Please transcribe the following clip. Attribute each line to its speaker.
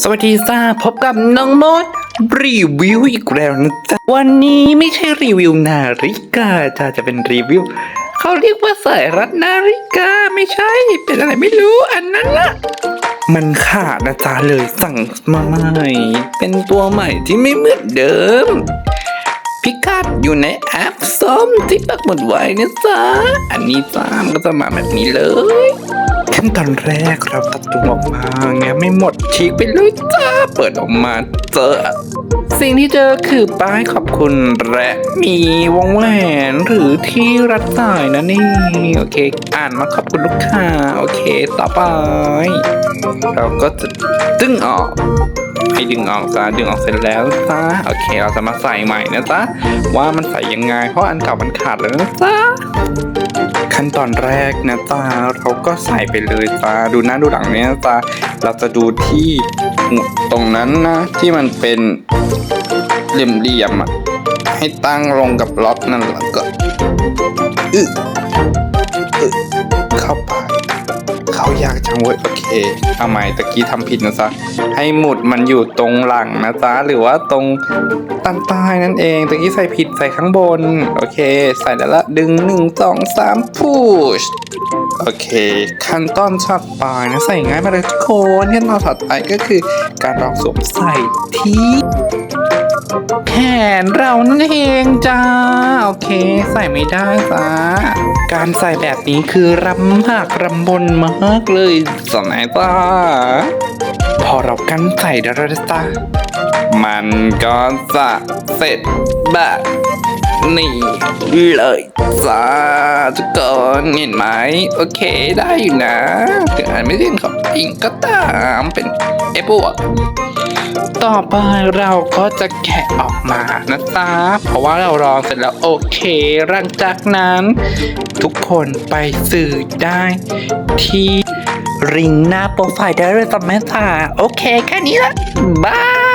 Speaker 1: สวัสดีจ้าพบกับน้องมดรีวิวอีกแล้วนะจ๊ะวันนี้ไม่ใช่รีวิวนาฬิกาจ้าจะเป็นรีวิวเขาเรียกว่าสายรัดนาฬิกาไม่ใช่ เป็นอะไรไม่รู้อันนั้นละมันขาดนะจ๊ะเลยสั่งมาใหม่เป็นตัวใหม่ที่ไม่เหมือนเดิม พิกัดอยู่ในแอปส้มที่ปักหมดไว้นะจ๊ะอันนี้จ้ามันก็จะมาแบบนี้เลย ขั้นตอนแรกเราตัดตัวออกมาแงไม่หมดฉีกไปเลยจ้า เปิดออกมาเจอ สิ่งที่เจอคือป้ายขอบคุณและมีวงแหวนหรือที่รัดสายนะนี่ โอเค อ่านมาขอบคุณลูกค้า โอเค ต่อไป เราก็จะดึงออกให้ดึงออกจ้าดึงออกเสร็จแล้วจ้าโอเค เราจะมาใส่ใหม่นะจ๊ะว่ามันใส่ยังไง เพราะอันเก่ามันขาดแล้วนะจ๊ะ ขั้นตอนแรกนะจ๊ะเราก็ใส่ไปเลยจ้าดูหน้าดูหลังเนี้ยจ้าเราจะดูที่ตรงนั้นนะ ที่มันเป็นเหลี่ยมๆอะให้ตั้งลงกับล็อกนั่นแล้วก็อึอึ ยากจังเว้ยโอเคเอาใหม่ตะกี้ทำผิดนะจ๊ะให้หมุดมันอยู่ตรงหลังนะจ๊ะหรือว่าตรงตันใต้นั่นเองตะกี้ใส่ผิดใส่ข้างบน โอเค ใส่แล้วละดึงหนึ่งสองสามพุชโอเค ขั้นตอนถัดไปนะใส่ง่ายมาเลยทุกคนขั้นตอนถัดไปก็คือการลองสวมใส่ที่ แขนเรานั่นเองจ้า โอเค ใส่ไม่ได้จ้า การใส่แบบนี้คือรำหักรำบนมากเลยสมัยจ้าพอเรากันใส่แล้วจ้ามันก็จะเสร็จแบบนี่เลยจ้าทุกคนเห็นไหมโอเคได้อยู่นะ ถึงอ่านไม่เรียนของอิงก็ตามเป็นเอฟบวก ต่อไปเราก็จะแกะออกมานะจ๊ะเพราะว่าเรารองเสร็จแล้วโอเค หลังจากนั้น ทุกคนไปสื่อได้ที่ริงหน้าโปรไฟล์ได้เลยจ้ะแม่จ๋าโอเคแค่นี้ละบาย